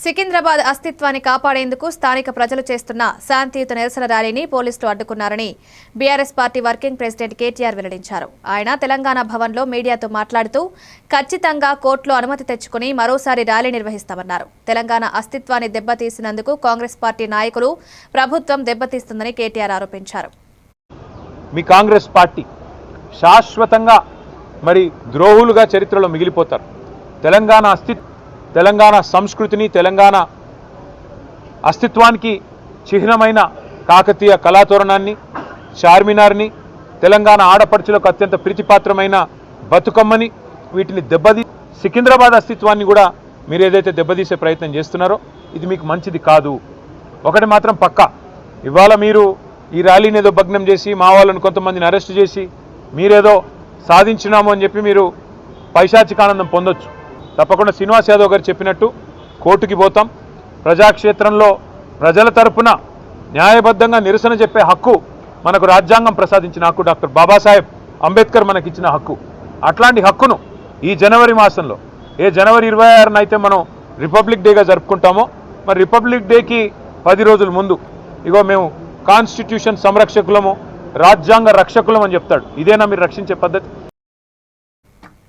సికింద్రాబాద్ అస్తిత్వాన్ని కాపాడేందుకు స్థానిక ప్రజలు చేస్తున్న శాంతియుత నిరసన ర్యాలీని పోలీసులు అడ్డుకున్నారని BRS party working president KTR వెల్లడించారు. ఆయన తెలంగాణ భవన్లో మీడియాతో మాట్లాడుతూ ఖచ్చితంగా కోర్టులో అనుమతి తెచ్చుకుని మరోసారి ర్యాలీ నిర్వహిస్తామన్నారు. తెలంగాణ అస్తిత్వాన్ని దెబ్బతీసినందుకు కాంగ్రెస్ పార్టీ నాయకులు ప్రభుత్వం దెబ్బతీస్తుందని కేటీఆర్ ఆరోపించారు. మీ కాంగ్రెస్ పార్టీ శాశ్వతంగా మరి ద్రోహులుగా చరిత్రలో మిగిలిపోతారు. తెలంగాణ అస్తిత్వ తెలంగాణ సంస్కృతిని తెలంగాణ అస్తిత్వానికి చిహ్నమైన కాకతీయ కళాతోరణాన్ని చార్మినార్ని తెలంగాణ ఆడపడుచులకు అత్యంత ప్రీతిపాత్రమైన బతుకమ్మని వీటిని దెబ్బతీ సికింద్రాబాద్ అస్తిత్వాన్ని కూడా మీరు ఏదైతే దెబ్బతీసే ప్రయత్నం చేస్తున్నారో ఇది మీకు మంచిది కాదు. ఒకటి మాత్రం పక్కా. ఇవాళ మీరు ఈ ర్యాలీని ఏదో భగ్నం చేసి మా వాళ్ళని కొంతమందిని అరెస్ట్ చేసి మీరేదో సాధించినాము అని చెప్పి మీరు పైశాచికానందం పొందొచ్చు. తప్పకుండా శ్రీనివాస్ యాదవ్ గారు చెప్పినట్టు కోర్టుకి పోతాం. ప్రజాక్షేత్రంలో ప్రజల తరపున న్యాయబద్ధంగా నిరసన చెప్పే హక్కు మనకు రాజ్యాంగం ప్రసాదించిన హక్కు డాక్టర్ బాబాసాహెబ్ అంబేద్కర్ మనకిచ్చిన హక్కు. అట్లాంటి హక్కును ఈ జనవరి మాసంలో ఏ జనవరి ఇరవై ఆరున అయితే మనం రిపబ్లిక్ డేగా జరుపుకుంటామో మరి రిపబ్లిక్ డేకి పది రోజుల ముందు ఇగో మేము కాన్స్టిట్యూషన్ సంరక్షకులము రాజ్యాంగ రక్షకులం అని చెప్తాడు. ఇదేనా మీరు రక్షించే పద్ధతి?